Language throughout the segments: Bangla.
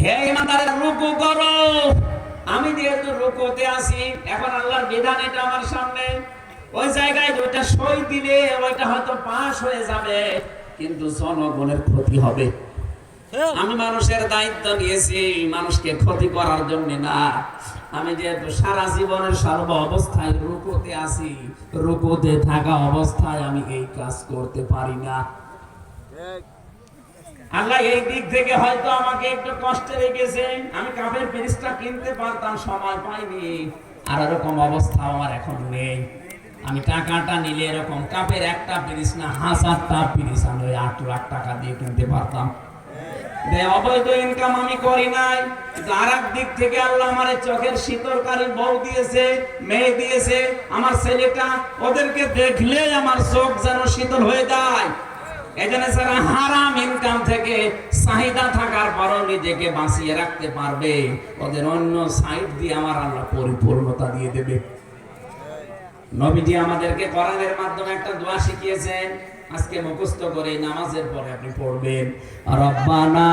হে করো। আমি যেহেতু রুকুতে আছি, এখন আল্লাহর বিধান এটা আমার সামনে। ওই জায়গায় ওইটা সই দিলে, ওইটা হয়তো পাশ হয়ে যাবে, কিন্তু জনগণের ক্ষতি হবে। আমি মানুষের দায়িত্ব নিয়েছি, মানুষকে ক্ষতি করার জন্য না। আমি যেহেতু সারা জীবনের সর্ব অবস্থায় রুকুতে আছি, রুকুতে থাকা অবস্থায় আমি এই কাজ করতে পারি না। আল্লাহ এই দিক থেকে হয়তো আমাকে একটু কষ্টে রেখেছে। আমি কাপের পিরিসটা কিনতে পারতাম, সময় পাইনি। আর এরকম অবস্থা আমার এখন নেই। আমি টাকাটা নিলে এরকম কাপের একটা পিরিস না হাজারটা পিরিস আমি ওই আট লাখ টাকা দিয়ে কিনতে পারতাম। চাহিদা থাকার নিজেকে বাঁচিয়ে রাখতে পারবে, ওদের অন্য সাইড দিয়ে আমার আল্লাহ পরিপূর্ণতা দিয়ে দেবে। নবীজি আমাদেরকে কোরআনের মাধ্যমে একটা দোয়া শিখিয়েছেন আজকে মুখস্থ করে নামাজের পরে আপনি পড়বেন, রব্বানা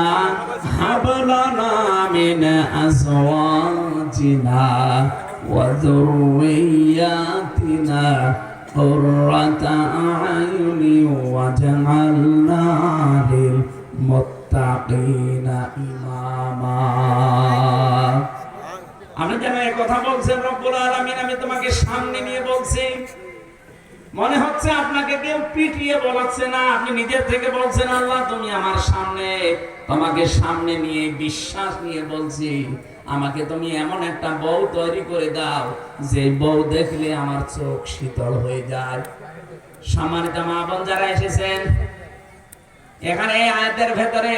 হাবলানা মিন আজওয়াজিনা ওয়া যুররিয়াতিনা কুররাতা আয়ুনি ওয়াজআলনা লিল মুত্তাকিনা ইমামা। আপনি যেন কথা বলছেন রব্বুল আলামিন, আমি তোমাকে সামনে নিয়ে বলছি মনে হচ্ছে আপনাকে কেউ পিটিয়ে বলাচ্ছে না, আপনি নিজের থেকে বলছেন, আল্লাহ, তুমি আমার সামনে, তোমাকে সামনে নিয়ে বিশ্বাস নিয়ে বলছি। আমাকে তুমি এমন একটা বউ তৈরি করে দাও, যে বউ দেখলে আমার চোখ শীতল হয়ে যায়। সম্মানিত মা বোন যারা এসেছেন, এখানে আয়াতের ভেতরে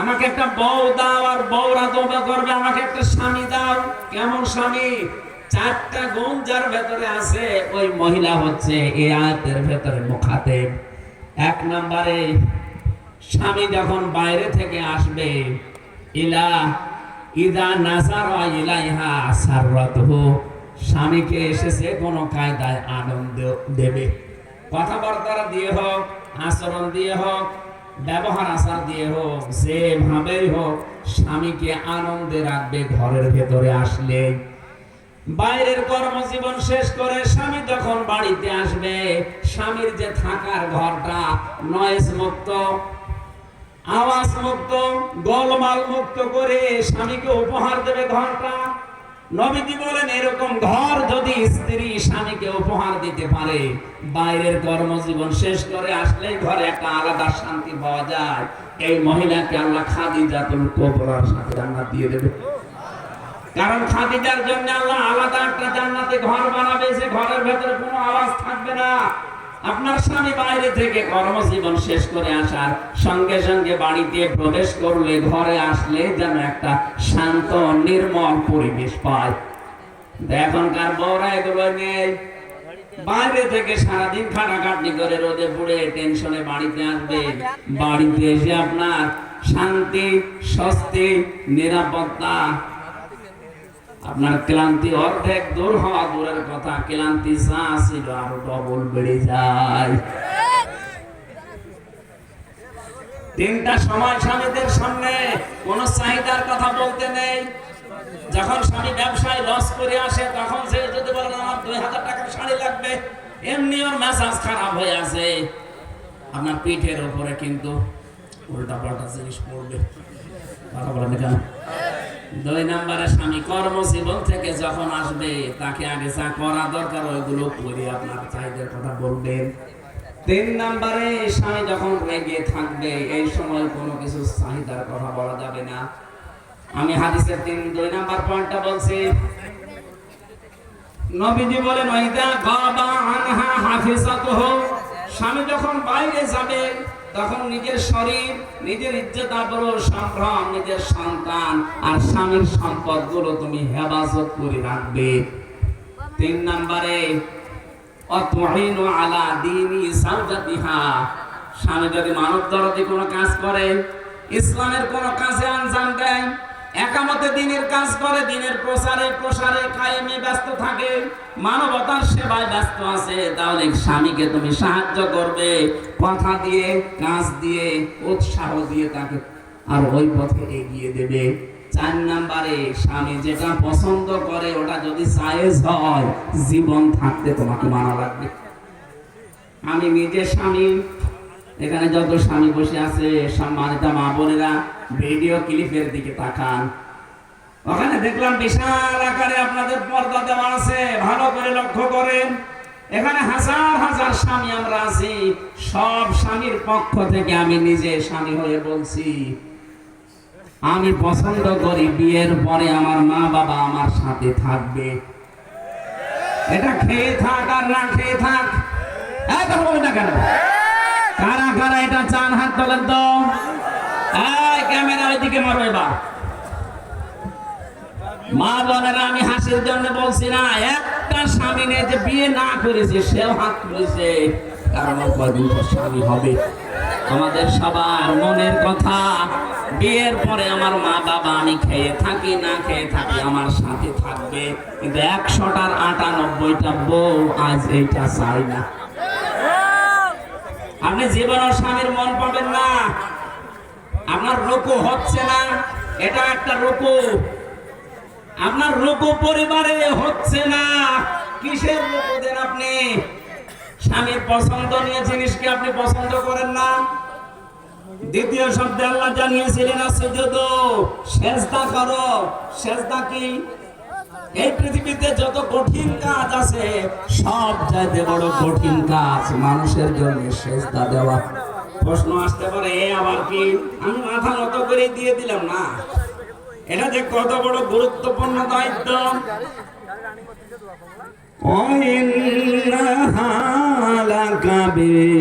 আমাকে একটা বউ দাও, আর বউরা তোবা করবে, আমাকে একটা স্বামী দাও। কেমন স্বামী? চারটা গুণ যার ভেতরে আছে, ওই মহিলা হচ্ছে এই আয়াতের ভেতরে মুখাতে এক নম্বরে, স্বামী যখন বাইরে থেকে আসবে, ইলা ইদা নাজার ইলাইহা সাররাতহু, স্বামীকে এসেছে কোনো কায়দায় আনন্দ দেবে। কথাবার্তা দিয়ে হোক, আচরণ দিয়ে হোক, ব্যবহার আচার দিয়ে হোক, যেভাবেই হোক, স্বামীকে আনন্দে রাখবে ঘরের ভেতরে আসলে। বাইরের কর্মজীবন শেষ করে স্বামী যখন বাড়িতে আসবে, স্বামীর যে থাকার ঘরটা, নয়েজ মুক্ত, আওয়াজ মুক্ত, গোলমাল মুক্ত করে স্বামীকে উপহার দেবে ঘরটা। নবীজি বলেন, এরকম ঘর যদি স্ত্রী স্বামীকে উপহার দিতে পারে, বাইরের কর্মজীবন শেষ করে আসলে ঘরে একটা আলাদা শান্তি পাওয়া যায়। এই মহিলাকে আল্লাহ খাদিজাতুল কোবরার সাথে জান্নাত দিয়ে দেবে। কারণ খাদিজার জন্য আল্লাহ আলাদা একটা জান্নাতে ঘর বানাবে যে ঘরের ভেতরে কোনো আওয়াজ থাকবে না। আপনার স্বামী বাইরে থেকে কর্মজীবন শেষ করে আসার সঙ্গে সঙ্গে বাড়িতে প্রবেশ করলে, ঘরে আসলে যেন একটা শান্ত, নির্মল পরিবেশ পায়। এখনকার বউরা এগুলো নেই। বাইরে থেকে সারাদিন খাটাখাটনি করে রোদে পুড়ে টেনশনে বাড়িতে আসবে। বাড়িতে এসে আপনার শান্তি, স্বস্তি, নিরাপত্তা আপনার ক্লান্তি অর্ধেক দূর হওয়া দূরের কথা। ক্লান্তি যা ছিল আরও ডবল বেড়ে যায়। তিনটা সময় স্বামীদের সামনে কোন চাহিদার কথা বলতে নেই। যখন স্বামী ব্যবসায় লস করে আসে, তখন সে যদি বলেন আমার দুই হাজার টাকার শাড়ি লাগবে। এমনি ওর মেজাজ খারাপ হয়ে আছে আপনার পিঠের উপরে কিন্তু উল্টা পাল্টা জিনিস পড়বে। কথা বলেন কেন? দুই নম্বরে স্বামী কর্মজীবন থেকে যখন আসবে, তাকে আগে যা করা দরকার, ওইগুলো করে আপনার চাহিদার কথা বলবেন। তিন নম্বরে স্বামী যখন রেগে থাকবে, এই সময় কোনো কিছু চাহিদার কথা বলা যাবে না। আমি হাদিসের তিন, দুই নাম্বার পয়েন্টটা বলছি। নবীজি বলেন ওইদা গাবা আনহা হাফিজাতুহু। স্বামী যখন বাইরে যাবে তখন নিজের শরীর, নিজের ইজ্জত আবরু সম্ভ্রম, নিজের সন্তান আর স্বামীর সম্পদগুলো তুমি হেফাজত করে রাখবে। তিন নম্বরে আলা দিনি স্বামী যদি মানব দরদি কোনো কাজ করে, ইসলামের কোনো কাজে একামতে দিনের কাজ করে, দিনের প্রসারে প্রসারে কায়েমে ব্যস্ত থাকে, মানবতার সেবায় ব্যস্ত আছে, তাহলে স্বামীকে তুমি সাহায্য করবে, কথা দিয়ে, কাজ দিয়ে, উৎসাহ দিয়ে তাকে আর ওই পথে এগিয়ে দেবে। চার নাম্বারে, স্বামী যেটা পছন্দ করে, ওটা যদি সাইজ হয়, জীবন থাকতে তোমাকে মানা লাগবে। আমি নিজে স্বামী, এখানে যত স্বামী বসে আছে, সম্মানিত মা বোনেরা, ভিডিও ক্লিপের দিকে তাকান। ওখানে দেখলাম বিশাল আকারে আপনাদের পর্দা দেওয়া আছে। ভালো করে লক্ষ্য করেন। এখানে হাজার হাজার স্বামী আমরা আছি। সব স্বামীর পক্ষ থেকে আমি নিজে স্বামী হয়ে বলছি, আমি পছন্দ করি বিয়ের পরে আমার মা বাবা আমার সাথে থাকবে। এটা খেয়ে থাক আর না খেয়ে থাক। কথা না কেন? কারা কারা এটা চান হাত তোলেন তো? ক্যামেরা ওইদিকে মারো এবার। মা বোনেরা, আমি হাসির জন্য বলছি না, একটা স্বামী নিয়ে যে বিয়ে না করেছে, সেও হাত তুলেছে। কারণ কয়দিন পর স্বামী হবে? আমাদের সবার মনের কথা। বিয়ের পরে আমার মা বাবা আমি খেয়ে থাকি, না খেয়ে থাকি, আমার সাথে থাকবে। কিন্তু একশোটার আটানব্বইটা বউ আজ এইটা চাই না। আপনি জীবনের স্বামীর মন পাবেন না। আপনার রোকু হচ্ছে না। এটা একটা রোকু। আপনার রোকু পরিবারে হচ্ছে না। কিসের রোকু দেন আপনি? স্বামীর পছন্দনীয় জিনিসকে আপনি পছন্দ করেন না? দ্বিতীয় শব্দে আল্লাহ জানিয়েছিলেন সুযোগ সেজদা করো। সেজদা কি? এই পৃথিবীতে যত কঠিন কাজ আছে, সব চাইতে বড় কঠিন কাজ মানুষের জন্য সেজদা দেওয়া। প্রশ্ন আসতে পারে, এ আবার কি? আমি মাথা নত করে দিয়ে দিলাম না? এটা যে কত বড় গুরুত্বপূর্ণ দায়িত্ব وإنها لكبيرة